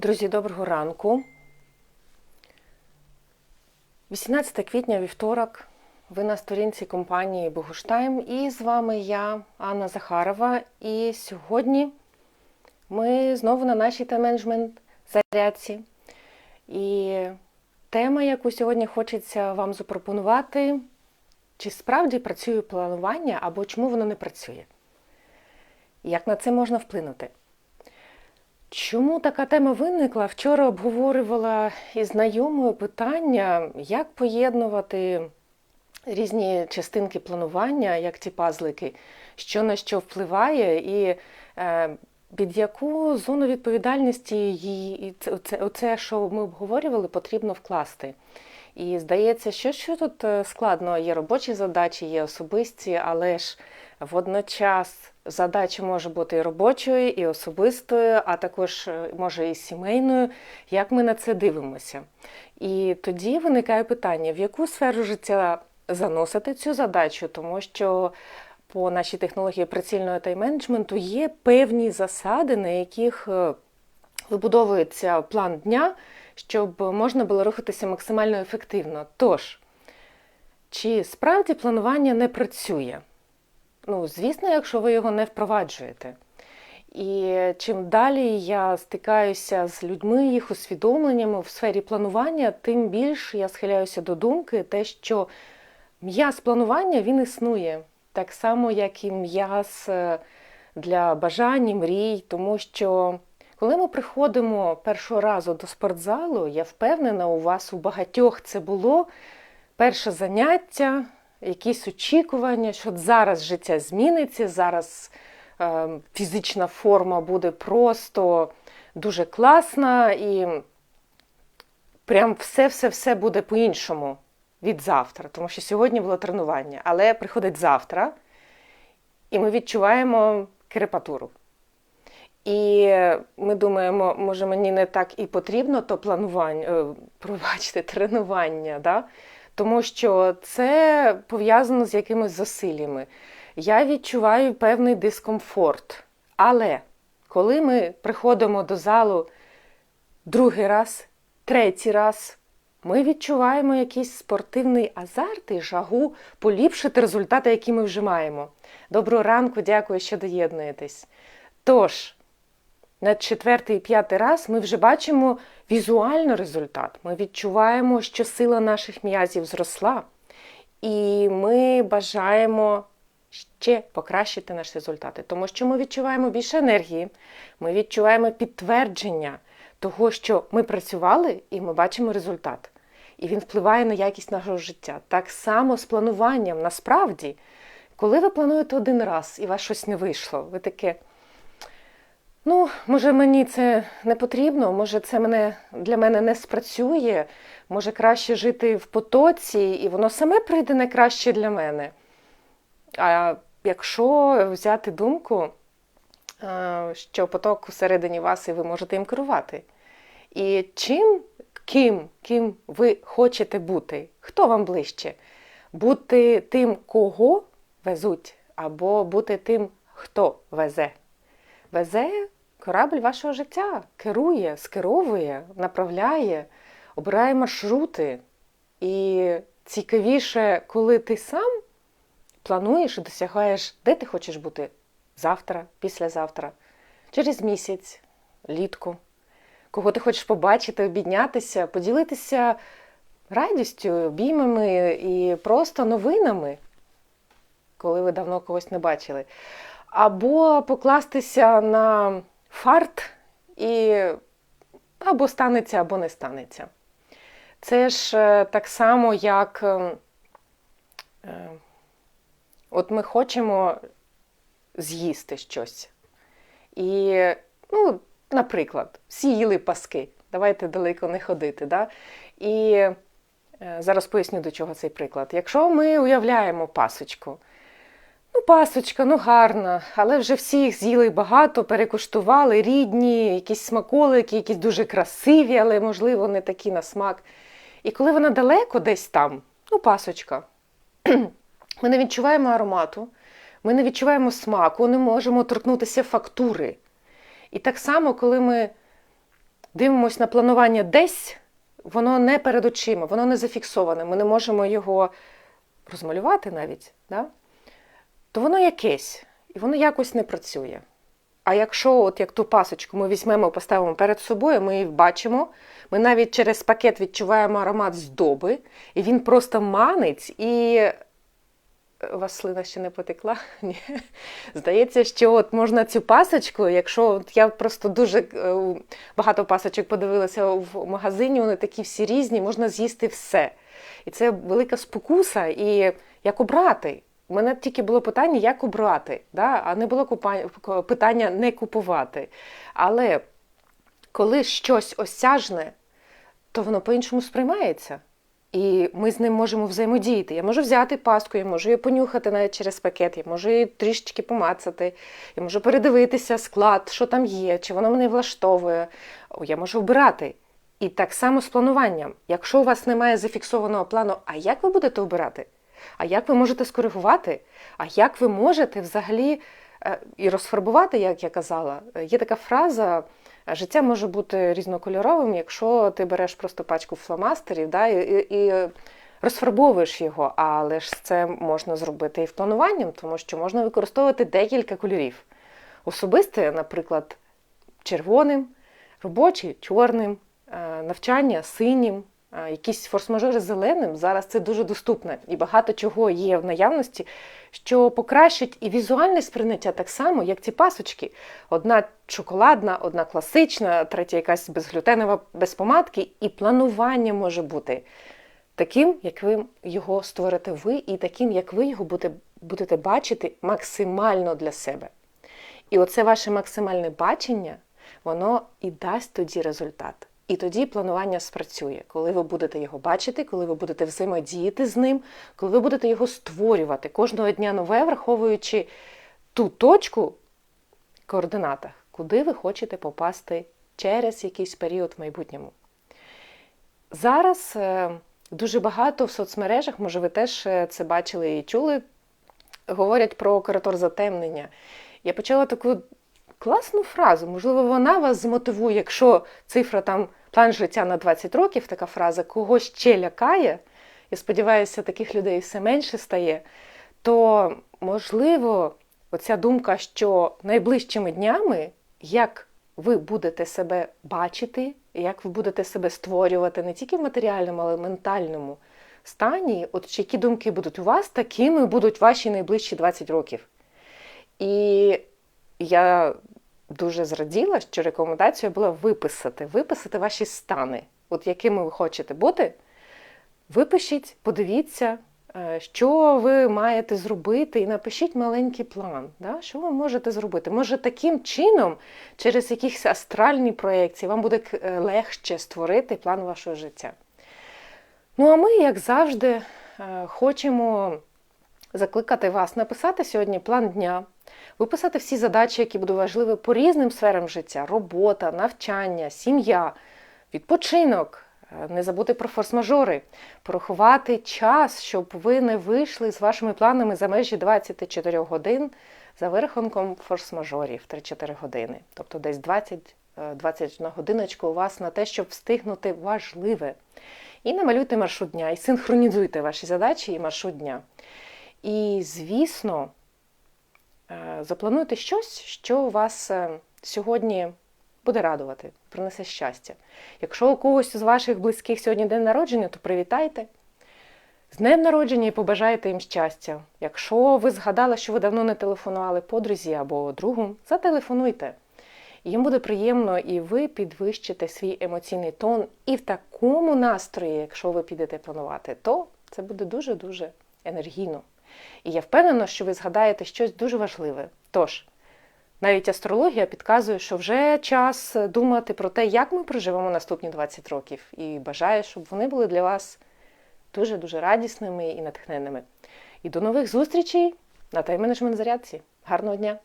Друзі, доброго ранку. 18 квітня, вівторок. Ви на сторінці компанії Богуштайм і з вами я, Анна Захарова. І сьогодні ми знову на нашій тайм-менеджмент зарядці. І тема, яку сьогодні хочеться вам запропонувати, чи справді працює планування або чому воно не працює? Як на це можна вплинути? Чому така тема виникла? Вчора обговорювала із знайомою питання, як поєднувати різні частинки планування, як ті пазлики, що на що впливає, і е, під яку зону відповідальності її це, оце, що ми обговорювали, потрібно вкласти. І здається, що що тут е, складно, є робочі задачі, є особисті, але ж водночас задача може бути і робочою, і особистою, а також е, може і сімейною. Як ми на це дивимося? І тоді виникає питання, в яку сферу життя заносити цю задачу, тому що по нашій технології прицільного тайм-менеджменту є певні засади, на яких е, вибудовується план дня, щоб можна було рухатися максимально ефективно. Тож, чи справді планування не працює? Ну, звісно, якщо ви його не впроваджуєте. І чим далі я стикаюся з людьми, їх усвідомленнями в сфері планування, тим більше я схиляюся до думки, те, що м'яз планування він існує, так само, як і м'яз е, для бажань, і мрій, тому що коли ми приходимо першого разу до спортзалу, я впевнена, у вас у багатьох це було перше заняття якісь очікування, що зараз життя зміниться, зараз е, фізична форма буде просто дуже класна і прям все-все-все буде по-іншому від завтра. Тому що сьогодні було тренування, але приходить завтра, і ми відчуваємо крепатуру. І ми думаємо, може мені не так і потрібно то планування, е, пробачте, тренування. Да? тому що це пов'язано з якимись зусиллями. Я відчуваю певний дискомфорт. Але коли ми приходимо до залу другий раз, третій раз, ми відчуваємо якийсь спортивний азарт і жагу поліпшити результати, які ми вже маємо. Доброго ранку, дякую, що доєднуєтесь. Тож, на четвертий і п'ятий раз ми вже бачимо візуально результат. Ми відчуваємо, що сила наших м'язів зросла, і ми бажаємо ще покращити наші результати, тому що ми відчуваємо більше енергії, ми відчуваємо підтвердження того, що ми працювали, і ми бачимо результат. І він впливає на якість нашого життя. Так само з плануванням. Насправді, коли ви плануєте один раз і у вас щось не вийшло, ви таке. Ну, може, мені це не потрібно, може, це мене, для мене не спрацює, може краще жити в потоці, і воно саме прийде найкраще для мене. А якщо взяти думку, що поток всередині вас, і ви можете їм керувати. І чим, ким, ким ви хочете бути, хто вам ближче? Бути тим, кого везуть, або бути тим, хто везе. Везе корабль вашого життя, керує, скеровує, направляє, обирає маршрути. І цікавіше, коли ти сам плануєш і досягаєш, де ти хочеш бути завтра, післязавтра, через місяць, літку, кого ти хочеш побачити, обіднятися, поділитися радістю, обіймами і просто новинами, коли ви давно когось не бачили. Або покластися на фарт і або станеться, або не станеться. Це ж е, так само, як е, е, от ми хочемо з'їсти щось. І, ну, наприклад, всі їли паски. Давайте далеко не ходити. Да? І зараз поясню, до чого цей приклад. Якщо ми уявляємо пасочку, пасочка, ну гарна, але вже всі їх з'їли багато, перекуштували, рідні, якісь смаколики, якісь дуже красиві, але, можливо, не такі на смак. І коли вона далеко десь там, ну, пасочка, ми не відчуваємо аромату, ми не відчуваємо смаку, не можемо торкнутися фактури. І так само, коли ми дивимося на планування десь, воно не перед очима, воно не зафіксоване. Ми не можемо його розмалювати навіть, да? То воно якесь, і воно якось не працює. А якщо, от як ту пасочку ми візьмемо, і поставимо перед собою, ми її бачимо, ми навіть через пакет відчуваємо аромат здоби, і він просто манить, і вас слина ще не потекла? Ні. Здається, що от можна цю пасочку, якщо от я просто дуже е, багато пасочок подивилася в магазині, вони такі всі різні, можна з'їсти все. І це велика спокуса, і як обрати. У мене тільки було питання, як обрати, да? а не було питання не купувати. Але коли щось осяжне, то воно по-іншому сприймається. І ми з ним можемо взаємодіяти. Я можу взяти паску, я можу її понюхати навіть через пакет, я можу її трішечки помацати, я можу передивитися склад, що там є, чи воно мене влаштовує. Я можу обирати. І так само з плануванням. Якщо у вас немає зафіксованого плану, а як ви будете обирати? А як ви можете скоригувати? А як ви можете взагалі е, і розфарбувати, як я казала? Е, Є така фраза. Життя може бути різнокольоровим, якщо ти береш просто пачку фломастерів да, і, і, розфарбовуєш його, але ж це можна зробити і в плануванням, тому що можна використовувати декілька кольорів. Особисте, наприклад, червоним, робочий чорним, е, навчання синім, е, якісь форс-мажори зеленим. Зараз це дуже доступно і багато чого є в наявності, що покращить і візуальне сприйняття так само, як ці пасочки. Одна шоколадна, одна класична, третя якась безглютенова, без помадки, і планування може бути таким, як ви його створите ви, і таким, як ви його будете бачити максимально для себе. І оце ваше максимальне бачення, воно і дасть тоді результат. І тоді планування спрацює, коли ви будете його бачити, коли ви будете взаємодіяти з ним, коли ви будете його створювати кожного дня нове, враховуючи ту точку в координатах, куди ви хочете попасти через якийсь період в майбутньому. Зараз е, дуже багато в соцмережах, може, ви теж е, це бачили і чули, говорять про коридор затемнення. Я почала таку класну фразу, можливо, вона вас змотивує, якщо цифра там план життя на 20 років, така фраза, кого ще лякає, я сподіваюся, таких людей все менше стає, то можливо, оця думка, що найближчими днями, як ви будете себе бачити, як ви будете себе створювати не тільки в матеріальному, але й ментальному стані, от які думки будуть у вас, такими будуть ваші найближчі 20 років. І я дуже зраділа, що рекомендація була виписати, виписати ваші стани, от якими ви хочете бути. Випишіть, подивіться, е, що ви маєте зробити, і напишіть маленький план. Да? Що ви можете зробити? Може, таким чином, через якісь астральні проєкції, вам буде е, легше створити план вашого життя. Ну, а ми, як завжди, е, хочемо закликати вас написати сьогодні план дня, виписати всі задачі, які будуть важливі по різним сферам життя: робота, навчання, сім'я, відпочинок. Е, Не забути про форс-мажори, порахувати час, щоб ви не вийшли з вашими планами за межі 24 годин за вирахунком форс-мажорів 3-4 години. Тобто десь 20 е, 21 годиночку у вас на те, щоб встигнути важливе. І намалюйте маршрут дня, і синхронізуйте ваші задачі і маршрут дня. І, звісно, е, заплануйте щось, що вас е, сьогодні буде радувати, принесе щастя. Якщо у когось з ваших близьких сьогодні день народження, то привітайте. З днем народження і побажайте їм щастя. Якщо ви згадали, що ви давно не телефонували подрузі або другу, зателефонуйте. Їм буде приємно, і ви підвищите свій емоційний тон. І в такому настрої, якщо ви підете планувати, то це буде дуже-дуже енергійно. І я впевнена, що ви згадаєте щось дуже важливе. Тож, навіть астрологія підказує, що вже час думати про те, як ми проживемо наступні 20 років. І бажаю, щоб вони були для вас дуже-дуже радісними і натхненними. І до нових зустрічей на тайм-менеджмент зарядці. Гарного дня!